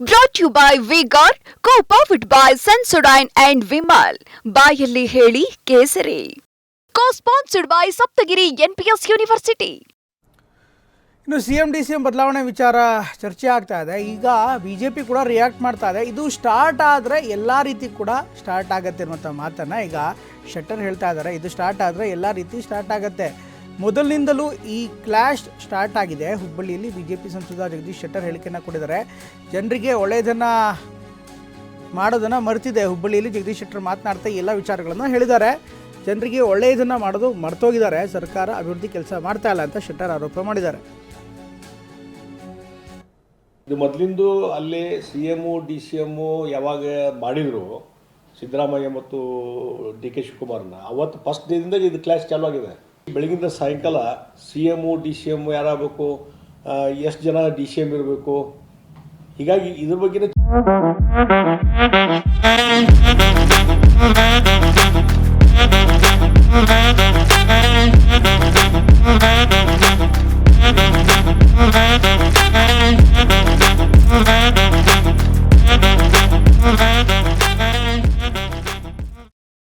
Brought you by vigour co powered by Sensodyne and Vimal ಬಾಯಲ್ಲಿ ಹೇಳಿ ಕೇಸರಿ. Co sponsored by Saptagiri NPS university ಇನ್ನು C M D C M ಬದಲಾವಣೆ ವಿಚಾರ ಚರ್ಚೆ ಆಗ್ತಾ ಇದೆ. ಈಗ ಬಿ ಜೆ ಪಿ ಕೂಡ ರಿಯಾಕ್ಟ್ ಮಾಡ್ತಾ ಇದೆ. ಇದು ಸ್ಟಾರ್ಟ್ ಆದರೆ ಎಲ್ಲ ರೀತಿ ಕೂಡ ಸ್ಟಾರ್ಟ್ ಆಗುತ್ತೆ ಅನ್ನುವಂಥ ಮಾತನ್ನು ಈಗ ಶೆಟ್ಟರ್ ಹೇಳ್ತಾ ಇದ್ದಾರೆ. ಇದು ಸ್ಟಾರ್ಟ್ ಆದರೆ ಎಲ್ಲ ರೀತಿ ಸ್ಟಾರ್ಟ್ ಆಗುತ್ತೆ. ಮೊದಲಿನಿಂದಲೂ ಈ ಕ್ಲಾಶ್ ಸ್ಟಾರ್ಟ್ ಆಗಿದೆ. ಹುಬ್ಬಳ್ಳಿಯಲ್ಲಿ ಬಿ ಜೆ ಪಿ ಸಂಸದ ಜಗದೀಶ್ ಶೆಟ್ಟರ್ ಹೇಳಿಕೆಯನ್ನು ಕೊಟ್ಟಿದ್ದಾರೆ. ಜನರಿಗೆ ಒಳ್ಳೆಯದನ್ನು ಮಾಡೋದನ್ನು ಮರ್ತಿದೆ. ಹುಬ್ಬಳ್ಳಿಯಲ್ಲಿ ಜಗದೀಶ್ ಶೆಟ್ಟರ್ ಮಾತನಾಡ್ತಾ ಎಲ್ಲ ವಿಚಾರಗಳನ್ನು ಹೇಳಿದ್ದಾರೆ. ಜನರಿಗೆ ಒಳ್ಳೆಯದನ್ನು ಮಾಡೋದು ಮರ್ತೋಗಿದ್ದಾರೆ. ಸರ್ಕಾರ ಅಭಿವೃದ್ಧಿ ಕೆಲಸ ಮಾಡ್ತಾ ಇಲ್ಲ ಅಂತ ಶೆಟ್ಟರ್ ಆರೋಪ ಮಾಡಿದ್ದಾರೆ. ಇದು ಮೊದಲಿಂದು ಅಲ್ಲಿ C M D C M ಯಾವಾಗ ಮಾಡಿದ್ರು ಸಿದ್ದರಾಮಯ್ಯ ಮತ್ತು ಡಿ ಕೆ ಶಿವಕುಮಾರ್ನ, ಅವತ್ತು ಫಸ್ಟ್ ಡೇದಿಂದ ಇದು ಕ್ಲಾಸ್ ಚಾಲೂ ಆಗಿದೆ ಬೆಳಗಿಂದ ಸಾಯಂಕಾಲ C M D C M ಯಾರಾಗಬೇಕು ಎಷ್ಟು ಜನ ಡಿ ಸಿ ಎಂ ಇರಬೇಕು? ಹೀಗಾಗಿ ಇದ್ರ ಬಗ್ಗೆ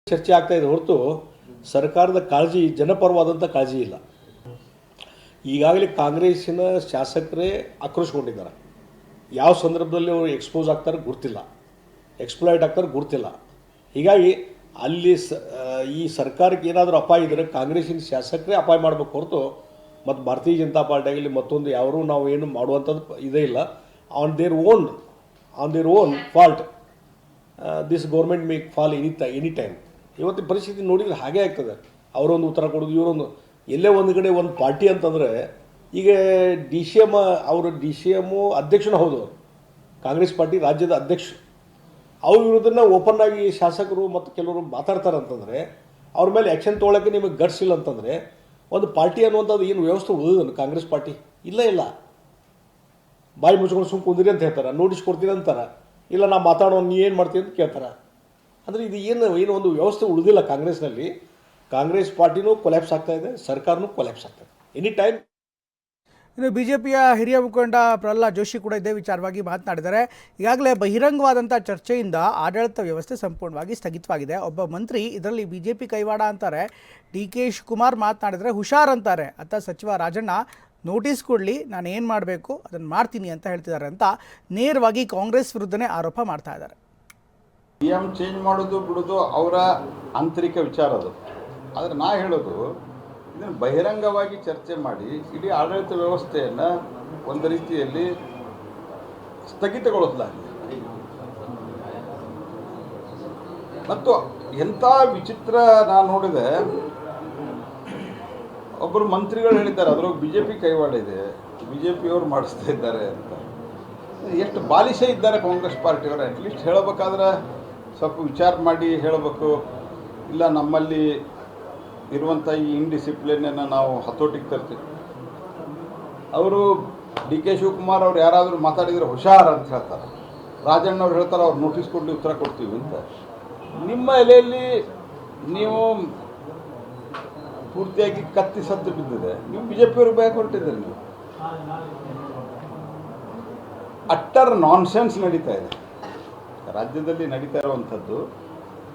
ಚರ್ಚೆ ಆಗ್ತಾ ಇದೆ ಹೊರತು ಸರ್ಕಾರದ ಕಾಳಜಿ ಜನಪರವಾದಂಥ ಕಾಳಜಿ ಇಲ್ಲ. ಈಗಾಗಲೇ ಕಾಂಗ್ರೆಸ್ಸಿನ ಶಾಸಕರೇ ಆಕ್ರೋಶಗೊಂಡಿದ್ದಾರೆ. ಯಾವ ಸಂದರ್ಭದಲ್ಲಿ ಅವರು ಎಕ್ಸ್ಪೋಸ್ ಆಗ್ತಾರೆ ಗುರ್ತಿಲ್ಲ ಎಕ್ಸ್ಪ್ಲಾಯ್ಟ್ ಆಗ್ತಾರೆ ಗುರ್ತಿಲ್ಲ ಹೀಗಾಗಿ ಅಲ್ಲಿ ಸ ಈ ಸರ್ಕಾರಕ್ಕೆ ಏನಾದರೂ ಅಪಾಯ ಇದ್ದರೆ ಕಾಂಗ್ರೆಸ್ಸಿನ ಶಾಸಕರೇ ಅಪಾಯ ಮಾಡಬೇಕು ಹೊರತು ಮತ್ತು ಭಾರತೀಯ ಜನತಾ ಪಾರ್ಟಿ ಆಗಲಿ ಮತ್ತೊಂದು ಯಾರೂ ನಾವು ಏನು ಮಾಡುವಂಥದ್ದು ಇದೇ ಇಲ್ಲ. On their own on their own fault this government make fall any any time ಇವತ್ತಿನ ಪರಿಸ್ಥಿತಿ ನೋಡಿದ್ರೆ ಹಾಗೆ ಆಗ್ತದೆ. ಅವರೊಂದು ಉತ್ತರ ಕೊಡೋದು, ಇವರೊಂದು. ಎಲ್ಲೇ ಒಂದು ಕಡೆ ಒಂದು ಪಾರ್ಟಿ ಅಂತಂದರೆ, ಈಗ ಡಿ ಸಿ ಎಂ ಅವರು ಡಿ ಸಿ ಎಮ್ಮು ಅಧ್ಯಕ್ಷನೂ ಹೌದು. ಕಾಂಗ್ರೆಸ್ ಪಾರ್ಟಿ ರಾಜ್ಯದ ಅಧ್ಯಕ್ಷ. ಅವ್ರ ವಿರುದ್ಧನ ಓಪನ್ ಆಗಿ ಶಾಸಕರು ಮತ್ತು ಕೆಲವರು ಮಾತಾಡ್ತಾರೆ ಅಂತಂದರೆ, ಅವ್ರ ಮೇಲೆ ಆ್ಯಕ್ಷನ್ ತೊಗೊಳಕ್ಕೆ ನಿಮಗೆ ಗಟ್ಸ್ ಇಲ್ಲ ಅಂತಂದರೆ, ಒಂದು ಪಾರ್ಟಿ ಅನ್ನುವಂಥದ್ದು ಏನು ವ್ಯವಸ್ಥೆ ಉಳಿದನು ಕಾಂಗ್ರೆಸ್ ಪಾರ್ಟಿ? ಇಲ್ಲ ಇಲ್ಲ. ಬಾಯಿ ಮುಚ್ಕೊಂಡು ಸುಮ್ಮ ಕುಂದಿರಿ ಅಂತ ಹೇಳ್ತಾರೆ. ನೋಟಿಸ್ ಕೊಡ್ತೀನಿ ಅಂತಾರೆ. ಇಲ್ಲ, ನಾ ಮಾತಾಡೋ ನೀ ಏನು ಮಾಡ್ತೀನಿ ಅಂತ ಕೇಳ್ತಾರೆ. ಅಂದರೆ ಇದು ಏನು ಏನು ಒಂದು ವ್ಯವಸ್ಥೆ ಉಳಿದಿಲ್ಲ ಕಾಂಗ್ರೆಸ್ನಲ್ಲಿ. ಕಾಂಗ್ರೆಸ್ ಪಾರ್ಟಿನೂ ಕೊಲ್ಯಾಪ್ಸ್ ಆಗ್ತಾ ಇದೆ, ಸರ್ಕಾರನೂ ಕೊಲ್ಯಾಪ್ಸ್ ಆಗ್ತಾ ಇದೆ. ಎನಿ ಟೈಮ್ ಇನ್ನು ಬಿ ಜೆ ಪಿಯ ಹಿರಿಯ ಮುಖಂಡ ಪ್ರಹ್ಲಾದ್ ಜೋಶಿ ಕೂಡ ಇದೇ ವಿಚಾರವಾಗಿ ಮಾತನಾಡಿದ್ದಾರೆ. ಈಗಾಗಲೇ ಬಹಿರಂಗವಾದಂಥ ಚರ್ಚೆಯಿಂದ ಆಡಳಿತ ವ್ಯವಸ್ಥೆ ಸಂಪೂರ್ಣವಾಗಿ ಸ್ಥಗಿತವಾಗಿದೆ. ಒಬ್ಬ ಮಂತ್ರಿ ಇದರಲ್ಲಿ ಬಿ ಜೆ ಪಿ ಕೈವಾಡ ಅಂತಾರೆ. ಡಿ ಕೆ ಶಿವಕುಮಾರ್ ಮಾತನಾಡಿದರೆ ಹುಷಾರ್ ಅಂತಾರೆ. ಅಂತ ಸಚಿವ ರಾಜಣ್ಣ, ನೋಟಿಸ್ ಕೊಡಲಿ ನಾನು ಏನು ಮಾಡಬೇಕು ಅದನ್ನು ಮಾಡ್ತೀನಿ ಅಂತ ಹೇಳ್ತಿದ್ದಾರೆ ಅಂತ ನೇರವಾಗಿ ಕಾಂಗ್ರೆಸ್ ವಿರುದ್ಧನೇ ಆರೋಪ ಮಾಡ್ತಾ ಇದ್ದಾರೆ. ಸಿ ಎಂ ಚೇಂಜ್ ಮಾಡೋದು, ಬಿಡೋದು ಅವರ ಆಂತರಿಕ ವಿಚಾರ ಅದು. ಆದರೆ ನಾ ಹೇಳೋದು, ಇದನ್ನು ಬಹಿರಂಗವಾಗಿ ಚರ್ಚೆ ಮಾಡಿ, ಇಡೀ ಆಡಳಿತ ವ್ಯವಸ್ಥೆಯನ್ನು ಒಂದು ರೀತಿಯಲ್ಲಿ ಸ್ಥಗಿತಗೊಳಿಸಲಾಗಿದೆ. ಮತ್ತು ಎಂಥ ವಿಚಿತ್ರ ನಾನು ನೋಡಿದೆ ಒಬ್ಬರು ಮಂತ್ರಿಗಳು ಹೇಳಿದ್ದಾರೆ ಅದರ ಬಿ ಜೆ ಪಿ ಕೈವಾಡ ಇದೆ ಬಿ ಜೆ ಪಿಯವರು ಮಾಡಿಸ್ತಾ ಇದ್ದಾರೆ ಅಂತ. ಎಷ್ಟು ಬಾಲಿಶ ಇದ್ದಾರೆ ಕಾಂಗ್ರೆಸ್ ಪಾರ್ಟಿಯವರು ಅಟ್ಲೀಸ್ಟ್ ಹೇಳಬೇಕಾದ್ರೆ ಸ್ವಲ್ಪ ವಿಚಾರ ಮಾಡಿ ಹೇಳಬೇಕು. ಇಲ್ಲ, ನಮ್ಮಲ್ಲಿ ಇರುವಂಥ ಈ ಇನ್ಡಿಸಿಪ್ಲಿನನ್ನು ನಾವು ಹತೋಟಿಗೆ ತರ್ತೀವಿ. ಅವರು ಡಿ ಕೆ ಶಿವಕುಮಾರ್ ಅವ್ರು ಯಾರಾದರೂ ಮಾತಾಡಿದರೆ ಹುಷಾರ್ ಅಂತ ಹೇಳ್ತಾರೆ. ರಾಜಣ್ಣ ಅವ್ರು ಹೇಳ್ತಾರೆ, ಅವ್ರು ನೋಟಿಸ್ ಕೊಡಲಿ, ಉತ್ತರ ಕೊಡ್ತೀವಿ ಅಂತ. ನಿಮ್ಮ ಎಲೆಯಲ್ಲಿ ನೀವು ಪೂರ್ತಿಯಾಗಿ ಕತ್ತಿ ಸತ್ತು ಬಿದ್ದಿದೆ. ನೀವು ಬಿ ಜೆ ಪಿಯವ್ರಿಗೆ ಭಯ ಹೊರಟಿದ್ದೀರಿ ನೀವು. ಅಟ್ಟರ್ ನಾನ್ಸೆನ್ಸ್ ನಡೀತಾ ಇದೆ. ರಾಜ್ಯದಲ್ಲಿ ನಡೀತಾ ಇರುವಂಥದ್ದು,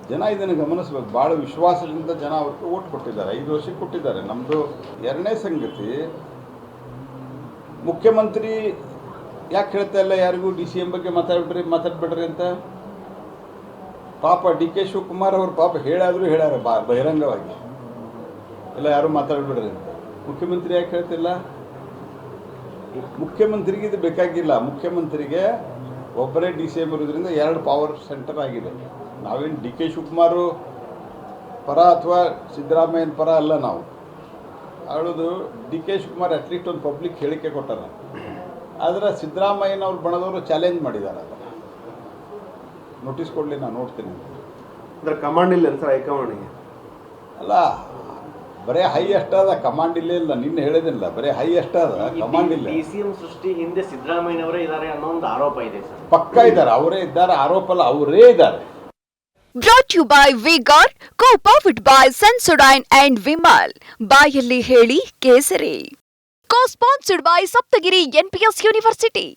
ಜನ ಇದನ್ನು ಗಮನಿಸ್ಬೇಕು. ಭಾಳ ವಿಶ್ವಾಸದಿಂದ ಜನ ಅವ್ರಿಗೆ ಓಟ್ ಕೊಟ್ಟಿದ್ದಾರೆ. ಐದು ವರ್ಷಕ್ಕೆ ಕೊಟ್ಟಿದ್ದಾರೆ. ನಮ್ಮದು ಎರಡನೇ ಸಂಗತಿ, ಮುಖ್ಯಮಂತ್ರಿ ಯಾಕೆ ಹೇಳ್ತಾ ಇಲ್ಲ ಯಾರಿಗೂ ಡಿ ಸಿ ಎಂ ಬಗ್ಗೆ ಮಾತಾಡ್ಬಿಡ್ರಿ ಮಾತಾಡ್ಬಿಡ್ರಿ ಅಂತ? ಪಾಪ ಡಿ ಕೆ ಶಿವಕುಮಾರ್ ಅವರು ಪಾಪ ಹೇಳಾದರೂ ಹೇಳ್ಯಾರ ಬಾ, ಬಹಿರಂಗವಾಗಿ. ಇಲ್ಲ, ಯಾರು ಮಾತಾಡ್ಬಿಡ್ರಿ ಅಂತ. ಮುಖ್ಯಮಂತ್ರಿ ಯಾಕೆ ಹೇಳ್ತಿಲ್ಲ ಮುಖ್ಯಮಂತ್ರಿಗೆ ಇದು ಬೇಕಾಗಿಲ್ಲ. ಮುಖ್ಯಮಂತ್ರಿಗೆ ಒಬ್ಬರೇ ಡಿ ಸಿ ಎಂ ಇರೋದ್ರಿಂದ ಎರಡು ಪವರ್ ಸೆಂಟರ್ ಆಗಿದೆ. ನಾವೇನು ಡಿ ಕೆ ಶಿವಕುಮಾರು ಪರ ಅಥವಾ ಸಿದ್ದರಾಮಯ್ಯನ ಪರ ಅಲ್ಲ ನಾವು. ಹೇಳೋದು D K Shivakumar at least ಒಂದು ಪಬ್ಲಿಕ್ ಹೇಳಿಕೆ ಕೊಟ್ಟಾರ. ಆದರೆ ಸಿದ್ದರಾಮಯ್ಯನವ್ರು ಬಣದವರು ಚಾಲೆಂಜ್ ಮಾಡಿದ್ದಾರೆ ಅದನ್ನು ನೋಟಿಸ್ ಕೊಡಲಿ ನಾನು ನೋಡ್ತೀನಿ ಅಂದರೆ ಅಂದ್ರೆ ಕಮಾಂಡ್ ಇಲ್ಲ ಸರ್ ಹೈಕಮಾಂಡಿಗೆ? ಅಲ್ಲ ಬರೇ ಹೈ ಅಷ್ಟದ ಕಮಾಂಡ್ ಇಲ್ಲೇ ಇಲ್ಲ ನಿನ್ನೆ ಹೇಳಿದಿಲ್ಲ ಬರೇ ಹೈ ಆದ ಕಮಾಂಡ್ ಇಲ್ಲ. ಡಿಸಿಎಂ ಸೃಷ್ಟಿ ಹಿಂದೆ ಸಿದ್ದರಾಮಯ್ಯನವರೇ ಇದ್ದಾರೆ ಅನ್ನೋ ಒಂದು ಆರೋಪ ಇದೆ ಸರ್. ಪಕ್ಕ ಇದ್ದಾರೆ ಅವರೇ ಇದ್ದಾರೆ ಆರೋಪ ಅಲ್ಲ ಅವರೇ ಇದ್ದಾರೆ. Brought you by vigour co powered by Sensodyne and Vimal ಬಾಯಲ್ಲಿ ಹೇಳಿ ಕೇಸರಿ. Co sponsored by Saptagiri NPS university